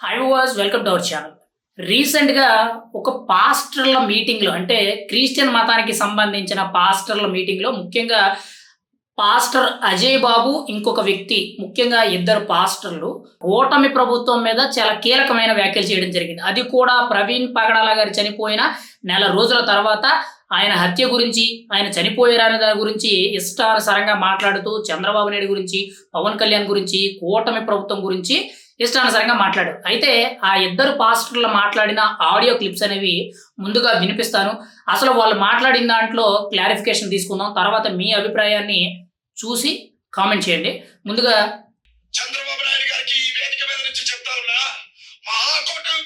Hi was welcome to our channel రీసెంట్గా ఒక పాస్టర్ల మీటింగ్లో అంటే క్రిస్టియన్ మతానికి సంబంధించిన పాస్టర్ల మీటింగ్లో ముఖ్యంగా పాస్టర్ అజయ్ బాబు ఇంకొక వ్యక్తి ముఖ్యంగా ఇద్దరు పాస్టర్లు ఓటమి ప్రభుత్వం మీద చాలా కీలకమైన వ్యాఖ్యలు చేయడం జరిగింది. అది కూడా ప్రవీణ్ పగడాల గారు చనిపోయిన నెల రోజుల తర్వాత ఆయన హత్య గురించి ఆయన చనిపోయారనే దాని గురించి ఇష్టానుసారంగా మాట్లాడుతూ చంద్రబాబు నాయుడు గురించి పవన్ కళ్యాణ్ గురించి కూటమి ప్రభుత్వం గురించి ఇష్టానుసారంగా మాట్లాడు. అయితే ఆ ఇద్దరు పాస్టర్లు మాట్లాడిన ఆడియో క్లిప్స్ అనేవి ముందుగా వినిపిస్తాను. అసలు వాళ్ళు మాట్లాడిన దాంట్లో క్లారిఫికేషన్ తీసుకుందాం. తర్వాత మీ అభిప్రాయాన్ని చూసి కామెంట్ చేయండి. ముందుగా చంద్రబాబు నాయుడు గారికి ఈ వేదిక మీద నుంచి మహాకూటమి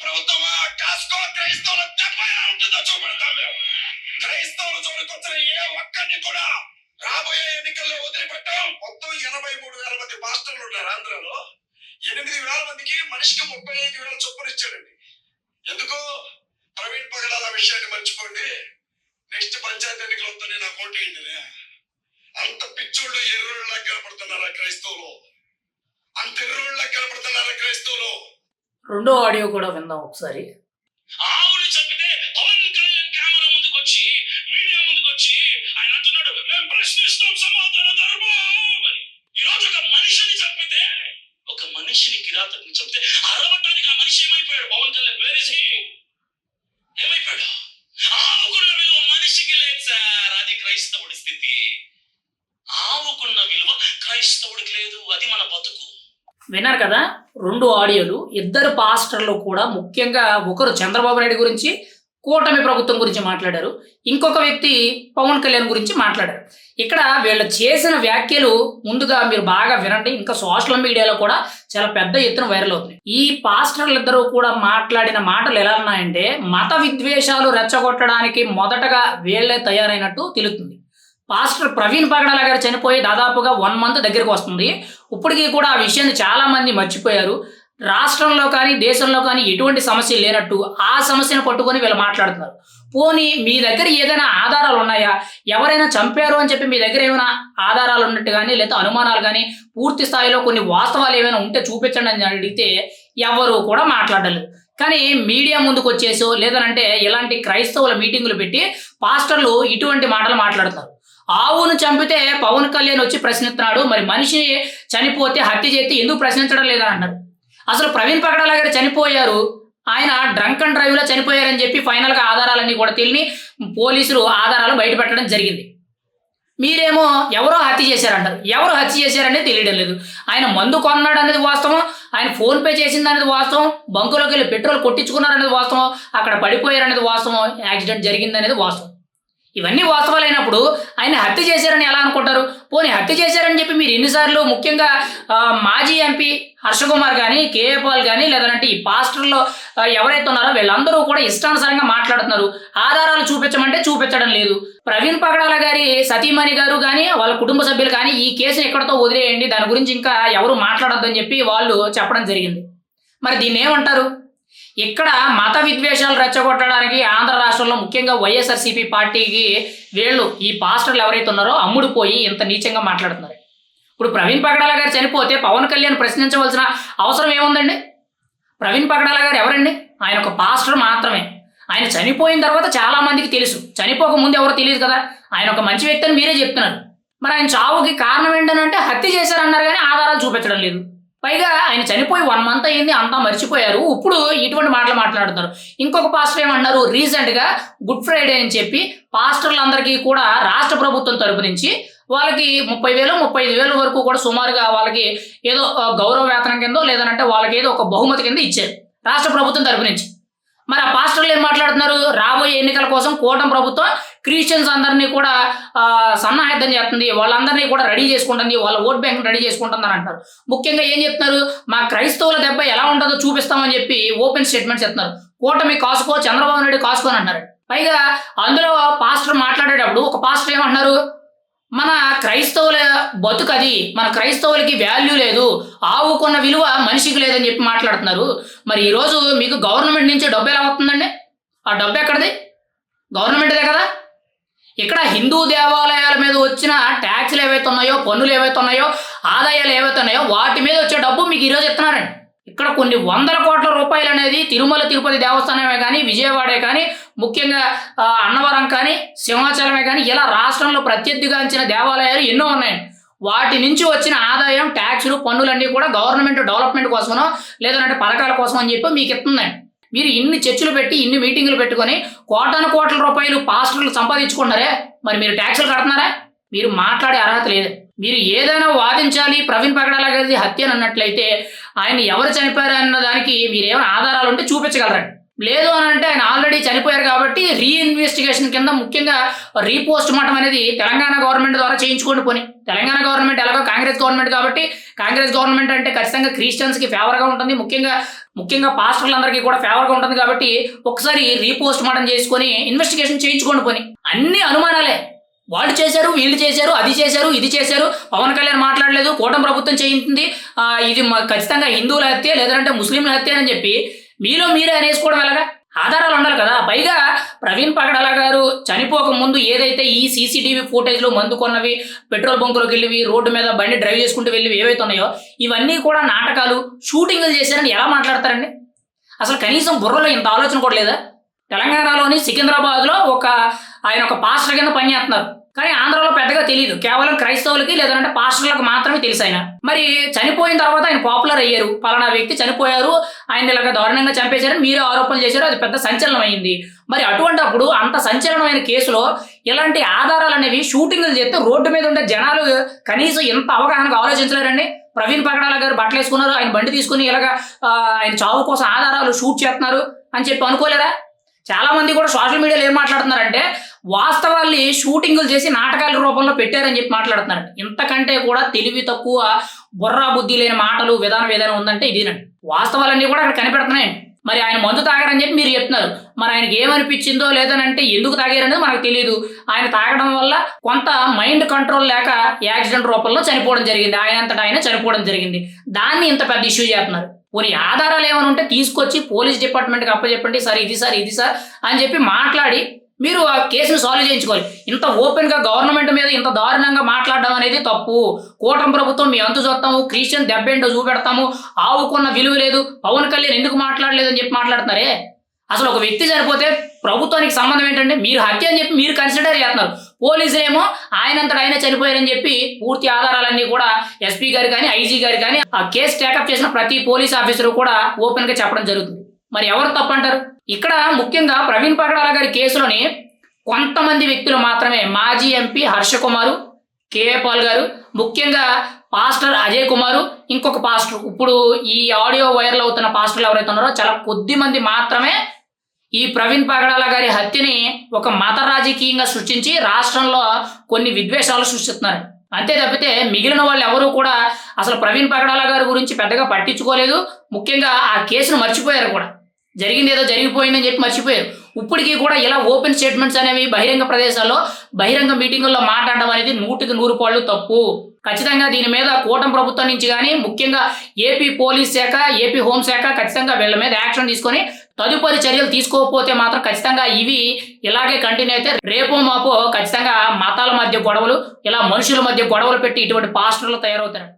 కాస్కో క్రైస్తవుల దెబ్బ ఉంటుందో చూపెడతాం మేము. చూడకొచ్చిన ఏ ఒక్కరిని కూడా రాబోయే ఎన్నికల్లో వదిలిపెట్టాం. మొత్తం ఎనభై మూడు వేల మంది పాస్టర్లు ఉన్నారు ఆంధ్రలో. ఎనిమిది వేల మందికి మనిషికి ముప్పై ఐదు వేల చొప్పున ఇచ్చాడండి. ఎందుకు ప్రవీణ్ పగడాల విషయాన్ని మర్చిపోండి. నెక్స్ట్ పంచాయతీ ఎన్నికలు వస్తానే నాకు ఓటు వేయండిలే అంత పిచ్చోళ్ళు ఎర్రోళ్ళ కనపడుతున్నారా క్రైస్తవులు? అంత ఎర్రోళ్ళ కనపడుతున్నారా క్రైస్తవులు? రెండో ఆడియో కూడా విందాం ఒకసారి. ఆవుని చంపితే పవన్ కళ్యాణ్ కెమెరా ముందుకు వచ్చి మీడియా ముందుకు వచ్చి ఆయన అంటున్నాడు మేము ప్రశ్నిస్తాం సమాధాన ధర్మం అని ఈ రోజు ఒక మనిషిని చంపితే ఒక మనిషిని కిరాతకుని చంపితే అరవటానికి ఆ మనిషి ఏమైపోయాడు Pawan Kalyan where is he ఏమైపోయాడు ఆవుకున్న విలువ మనిషికి లేదు సార్ అది పరిస్థితి. ఆవుకున్న విలువ క్రైస్తవుడికి లేదు అది మన బతుకు. విన్నారు కదా రెండు ఆడియోలు ఇద్దరు పాస్టర్లు కూడా ముఖ్యంగా ఒకరు చంద్రబాబు నాయుడు గురించి కూటమి ప్రభుత్వం గురించి మాట్లాడారు. ఇంకొక వ్యక్తి పవన్ కళ్యాణ్ గురించి మాట్లాడారు. ఇక్కడ వీళ్ళు చేసిన వ్యాఖ్యలు ముందుగా మీరు బాగా వినండి. ఇంకా సోషల్ మీడియాలో కూడా చాలా పెద్ద ఎత్తున వైరల్ అవుతుంది ఈ పాస్టర్లు ఇద్దరు కూడా మాట్లాడిన మాటలు ఎలా ఉన్నాయంటే మత విద్వేషాలు రెచ్చగొట్టడానికి మొదటగా వీళ్ళే తయారైనట్టు తెలుస్తుంది. పాస్టర్ ప్రవీణ్ పగడాల గారు చనిపోయి దాదాపుగా వన్ మంత్ దగ్గరికి వస్తుంది. ఇప్పటికీ కూడా ఆ విషయాన్ని చాలా మంది మర్చిపోయారు. రాష్ట్రంలో కానీ దేశంలో కానీ ఎటువంటి సమస్య లేనట్టు ఆ సమస్యను పట్టుకొని వీళ్ళు మాట్లాడుతున్నారు. పోనీ మీ దగ్గర ఏదైనా ఆధారాలు ఉన్నాయా? ఎవరైనా చంపారు అని చెప్పి మీ దగ్గర ఏమైనా ఆధారాలు ఉన్నట్టు కానీ లేదా అనుమానాలు కానీ పూర్తి స్థాయిలో కొన్ని వాస్తవాలు ఏమైనా ఉంటే చూపించండి అని అడిగితే ఎవరు కూడా మాట్లాడలేదు. కానీ మీడియా ముందుకు వచ్చేసో లేదనంటే ఇలాంటి క్రైస్తవుల మీటింగులు పెట్టి పాస్టర్లు ఇటువంటి మాటలు మాట్లాడుతారు ఆవును చంపితే పవన్ కళ్యాణ్ వచ్చి ప్రశ్నిస్తున్నాడు మరి మనిషి చనిపోతే హత్య చేస్తే ఎందుకు ప్రశ్నించడం లేదని అన్నారు. అసలు ప్రవీణ్ పగడాల గారు చనిపోయారు ఆయన డ్రంక్ అండ్ డ్రైవ్లో చనిపోయారని చెప్పి ఫైనల్గా ఆధారాలన్నీ కూడా తెలియని పోలీసులు ఆధారాలు బయటపెట్టడం జరిగింది. మీరేమో ఎవరో హత్య చేశారంటారు. ఎవరు హత్య చేశారనేది తెలియడం లేదు. ఆయన మందు కొన్నాడు అనేది వాస్తవం ఆయన ఫోన్ పే చేసింది అనేది వాస్తవం బంకులోకి వెళ్ళి పెట్రోల్ కొట్టించుకున్నారనేది వాస్తవం అక్కడ పడిపోయారనేది వాస్తవం యాక్సిడెంట్ జరిగింది అనేది వాస్తవం. ఇవన్నీ వాస్తవాలైనప్పుడు ఆయన హత్య చేశారని ఎలా అనుకుంటారు? పోనీ హత్య చేశారని చెప్పి మీరు ఎన్నిసార్లు ముఖ్యంగా మాజీ ఎంపీ హర్షకుమార్ కానీ కేఏ పాల్ కానీ లేదంటే ఈ పాస్టర్లో ఎవరైతే ఉన్నారో వీళ్ళందరూ కూడా ఇష్టానుసారంగా మాట్లాడుతున్నారు. ఆధారాలు చూపించమంటే చూపించడం లేదు. ప్రవీణ్ పగడాల గారి సతీమణి గారు కానీ వాళ్ళ కుటుంబ సభ్యులు కానీ ఈ కేసుని ఎక్కడితో వదిలేయండి దాని గురించి ఇంకా ఎవరు మాట్లాడొద్దని చెప్పి వాళ్ళు చెప్పడం జరిగింది. మరి దీన్ని ఏమంటారు ఇక్కడ మత విద్వేషాలు రెచ్చగొట్టడానికి ఆంధ్ర రాష్ట్రంలో ముఖ్యంగా వైఎస్ఆర్సీపీ పార్టీకి వీళ్ళు ఈ పాస్టర్లు ఎవరైతే ఉన్నారో అమ్ముడుపోయి ఇంత నీచంగా మాట్లాడుతున్నారు. ఇప్పుడు ప్రవీణ్ పగడాల గారు చనిపోతే పవన్ కళ్యాణ్ ప్రశ్నించవలసిన అవసరం ఏముందండి? ప్రవీణ్ పగడాల గారు ఎవరండి? ఆయన ఒక పాస్టర్ మాత్రమే. ఆయన చనిపోయిన తర్వాత చాలా మందికి తెలుసు. చనిపోక ముందు ఎవరో తెలియదు కదా. ఆయన ఒక మంచి వ్యక్తి అని మీరే చెప్తున్నారు. మరి ఆయన చావుకి కారణం ఏంటంటే హత్య చేశారన్నారు కానీ ఆధారాలు చూపించడం లేదు. పైగా ఆయన చనిపోయి వన్ మంత్ అయింది అంతా మర్చిపోయారు. ఇప్పుడు ఇటువంటి మాటలు మాట్లాడుతున్నారు. ఇంకొక పాస్టర్ ఏమన్నారు? రీసెంట్గా గుడ్ ఫ్రైడే అని చెప్పి పాస్టర్లందరికీ కూడా రాష్ట్ర ప్రభుత్వం తరపు నుంచి వాళ్ళకి ముప్పై వేలు ముప్పై ఐదు వేల వరకు కూడా సుమారుగా వాళ్ళకి ఏదో గౌరవ వేతనం కిందో లేదంటే వాళ్ళకి ఏదో ఒక బహుమతి కింద ఇచ్చారు. రాష్ట్ర ప్రభుత్వం తరపు నుంచి. మరి ఆ పాస్టర్లు ఏం మాట్లాడుతున్నారు? రాబోయే ఎన్నికల కోసం కూటమి ప్రభుత్వం క్రిస్టియన్స్ అందరినీ కూడా సన్నాహితం చేస్తుంది. వాళ్ళందరినీ కూడా రెడీ చేసుకుంటుంది. వాళ్ళ ఓట్ బ్యాంక్ రెడీ చేసుకుంటుంది అని అంటారు. ముఖ్యంగా ఏం చెప్తున్నారు? మా క్రైస్తవుల దెబ్బ ఎలా ఉంటుందో చూపిస్తామని చెప్పి ఓపెన్ స్టేట్మెంట్స్ చెప్తున్నారు. కూటమి కాసుకో చంద్రబాబు నాయుడు కాసుకో అని అంటారు పైగా అందులో పాస్టర్ మాట్లాడేటప్పుడు ఒక పాస్టర్ ఏమంటున్నారు? మన క్రైస్తవుల బతుకు అది. మన క్రైస్తవులకి వాల్యూ లేదు. ఆవుకున్న విలువ మనిషికి లేదని చెప్పి మాట్లాడుతున్నారు. మరి ఈరోజు మీకు గవర్నమెంట్ నుంచి డబ్బు ఎలా వస్తుందండి? ఆ డబ్బు ఎక్కడిది? గవర్నమెంట్దే కదా? ఇక్కడ హిందూ దేవాలయాల మీద వచ్చిన ట్యాక్స్లు ఏవైతే ఉన్నాయో పన్నులు ఏవైతే ఉన్నాయో ఆదాయాలు ఏవైతే ఉన్నాయో వాటి మీద వచ్చే డబ్బు మీకు ఈరోజు ఇస్తున్నారండి. ఇక్కడ కొన్ని వందల కోట్ల రూపాయలు అనేది తిరుమల తిరుపతి దేవస్థానమే కానీ విజయవాడే కానీ ముఖ్యంగా అన్నవరం కానీ సింహాచలమే కానీ ఇలా రాష్ట్రంలో ప్రత్యర్థిగాంచిన దేవాలయాలు ఎన్నో ఉన్నాయి వాటి నుంచి వచ్చిన ఆదాయం ట్యాక్సులు పన్నులన్నీ కూడా గవర్నమెంట్ డెవలప్మెంట్ కోసమో లేదంటే పథకాల కోసం అని చెప్పి మీకు ఇస్తుందండి మీరు ఇన్ని చర్చలు పెట్టి ఇన్ని మీటింగులు పెట్టుకొని కోటాను కోట్ల రూపాయలు పాస్టర్లు సంపాదించుకున్నారే మరి మీరు ట్యాక్సులు కడుతున్నారా? మీరు మాట్లాడే అర్హత లేదు. మీరు ఏదైనా వాదించాలి ప్రవీణ్ పగడాల గారి హత్య అన్నట్లయితే ఆయన ఎవరు చనిపోయారు అన్న దానికి మీరేమైనా ఆధారాలు ఉంటే చూపించగలరండి. లేదు అని అంటే ఆయన ఆల్రెడీ చనిపోయారు కాబట్టి రీఇన్వెస్టిగేషన్ కింద ముఖ్యంగా రీపోస్ట్ మార్టం అనేది తెలంగాణ గవర్నమెంట్ ద్వారా చేయించుకోండి పోని. తెలంగాణ గవర్నమెంట్ ఎలాగో కాంగ్రెస్ గవర్నమెంట్ కాబట్టి కాంగ్రెస్ గవర్నమెంట్ అంటే ఖచ్చితంగా క్రిస్టియన్స్కి ఫేవర్గా ఉంటుంది. ముఖ్యంగా ముఖ్యంగా పాస్టర్లందరికీ కూడా ఫేవర్గా ఉంటుంది కాబట్టి ఒకసారి రీపోస్ట్ మార్టం చేసుకొని ఇన్వెస్టిగేషన్ చేయించుకోండి పోని. అన్ని అనుమానాలే. వాళ్ళు చేశారు వీళ్ళు చేశారు అది చేశారు ఇది చేశారు. పవన్ కళ్యాణ్ మాట్లాడలేదు కూటమి ప్రభుత్వం చేయించింది. ఇది ఖచ్చితంగా హిందువుల హత్య లేదంటే ముస్లింల హత్య అని చెప్పి మీలో మీరే అనేసుకోవడం ఎలాగా? ఆధారాలు ఉండాలి కదా. పైగా ప్రవీణ్ పగడాల గారు చనిపోక ముందు ఏదైతే ఈ సీసీటీవీ ఫుటేజ్లో మందు కొన్నవి పెట్రోల్ బంకులోకి వెళ్ళివి రోడ్డు మీద బండి డ్రైవ్ చేసుకుంటూ వెళ్ళి ఏవైతే ఉన్నాయో ఇవన్నీ కూడా నాటకాలు షూటింగ్లు చేశారని ఎలా మాట్లాడతారండి? అసలు కనీసం బుర్రలో ఇంత ఆలోచన కూడా లేదా? తెలంగాణలోని సికింద్రాబాద్లో ఒక ఆయన ఒక పాస్టర్ కింద పనిచేస్తున్నారు. కానీ ఆంధ్రలో పెద్దగా తెలియదు కేవలం క్రైస్తవులకి లేదంటే పాస్టర్లకు మాత్రమే తెలుసు ఆయన. మరి చనిపోయిన తర్వాత ఆయన పాపులర్ అయ్యారు. పలానా వ్యక్తి చనిపోయారు. ఆయన ఇలాగ దారుణంగా చంపేశారని మీరే ఆరోపణలు చేశారు. అది పెద్ద సంచలనం అయింది. మరి అటువంటి అప్పుడు అంత సంచలనమైన కేసులో ఇలాంటి ఆధారాలు అనేవి షూటింగ్లు చేస్తే రోడ్డు మీద ఉండే జనాలు కనీసం ఎంత అవగాహనగా ఆలోచించలేరండి. ప్రవీణ్ పగడాల గారు బట్టలు వేసుకున్నారు ఆయన బండి తీసుకుని ఇలాగ ఆయన చావు కోసం ఆధారాలు షూట్ చేస్తున్నారు అని చెప్పి అనుకోలేరా చాలా మంది కూడా సోషల్ మీడియాలో ఏం మాట్లాడుతున్నారంటే వాస్తవాల్ని షూటింగులు చేసి నాటకాల రూపంలో పెట్టారని చెప్పి మాట్లాడుతున్నారు. ఇంతకంటే కూడా తెలివి తక్కువ బుర్రా బుద్ధి లేని మాటలు విధానం ఏదైనా ఉందంటే ఇదేనండి. వాస్తవాలన్నీ కూడా అక్కడ కనిపెడుతున్నాయండి మరి ఆయన మందు తాగారని చెప్పి మీరు చెప్తున్నారు. మరి ఆయనకి ఏమనిపించిందో లేదనంటే ఎందుకు తాగారనేది మనకు తెలియదు ఆయన తాగడం వల్ల కొంత మైండ్ కంట్రోల్ లేక యాక్సిడెంట్ రూపంలో చనిపోవడం జరిగింది. ఆయన అంతటా ఆయన చనిపోవడం జరిగింది. దాన్ని ఇంత పెద్ద ఇష్యూ చేస్తున్నారు. కొన్ని ఆధారాలు ఏమైనా ఉంటే తీసుకొచ్చి పోలీస్ డిపార్ట్మెంట్కి అప్పచెప్పండి సార్ ఇది సార్ ఇది సార్ అని చెప్పి మాట్లాడి మీరు ఆ కేసును సాల్వ్ చేయించుకోవాలి. ఇంత ఓపెన్గా గవర్నమెంట్ మీద ఇంత దారుణంగా మాట్లాడడం అనేది తప్పు. కూటమి ప్రభుత్వం మీ అంతు చూస్తాము క్రిస్టియన్ దెబ్బేంటో చూపెడతాము ఆవుకున్న విలువ లేదు పవన్ కళ్యాణ్ ఎందుకు మాట్లాడలేదు అని చెప్పి మాట్లాడుతున్నారే? అసలు ఒక వ్యక్తి చనిపోతే ప్రభుత్వానికి సంబంధం ఏంటంటే మీరు హత్య అని చెప్పి మీరు కన్సిడర్ చేస్తున్నారు. పోలీసులు ఏమో ఆయనంతటా ఆయన చనిపోయారని చెప్పి పూర్తి ఆధారాలన్నీ కూడా ఎస్పీ గారు కానీ ఐజీ గారు కానీ ఆ కేసు టేకప్ చేసిన ప్రతి పోలీస్ ఆఫీసర్ కూడా ఓపెన్గా చెప్పడం జరుగుతుంది. మరి ఎవరు తప్పంటారు? ఇక్కడ ముఖ్యంగా ప్రవీణ్ పగడాల గారి కేసులోని కొంతమంది వ్యక్తులు మాత్రమే మాజీ ఎంపీ హర్ష కుమారు కేఏ పాల్ గారు ముఖ్యంగా పాస్టర్ అజయ్ కుమారు ఇంకొక పాస్టర్. ఇప్పుడు ఈ ఆడియో వైరల్ అవుతున్న పాస్టర్లు ఎవరైతే ఉన్నారో చాలా కొద్ది మంది మాత్రమే ఈ ప్రవీణ్ పగడాల గారి హత్యని ఒక మత రాజకీయంగా సృష్టించి రాష్ట్రంలో కొన్ని విద్వేషాలు సృష్టిస్తున్నారు. అంతే తప్పితే మిగిలిన వాళ్ళు ఎవరూ కూడా అసలు ప్రవీణ్ పగడాల గారి గురించి పెద్దగా పట్టించుకోలేదు. ముఖ్యంగా ఆ కేసును మర్చిపోయారు కూడా. జరిగింది ఏదో జరిగిపోయిందని చెప్పి మర్చిపోయారు. ఇప్పటికీ కూడా ఇలా ఓపెన్ స్టేట్మెంట్స్ అనేవి బహిరంగ ప్రదేశాల్లో బహిరంగ మీటింగుల్లో మాట్లాడడం అనేది నూటికి నూరు పాళ్ళు తప్పు. ఖచ్చితంగా దీని మీద కూటమి ప్రభుత్వం నుంచి కానీ ముఖ్యంగా ఏపీ పోలీస్ శాఖ ఏపీ హోంశాఖ ఖచ్చితంగా వీళ్ళ మీద యాక్షన్ తీసుకొని తదుపరి చర్యలు తీసుకోకపోతే మాత్రం ఖచ్చితంగా ఇవి ఇలాగే కంటిన్యూ అయితే రేపో మాపో ఖచ్చితంగా మతాల మధ్య గొడవలు ఇలా మనుషుల మధ్య గొడవలు పెట్టి ఇటువంటి పాస్టర్లు తయారవుతారు.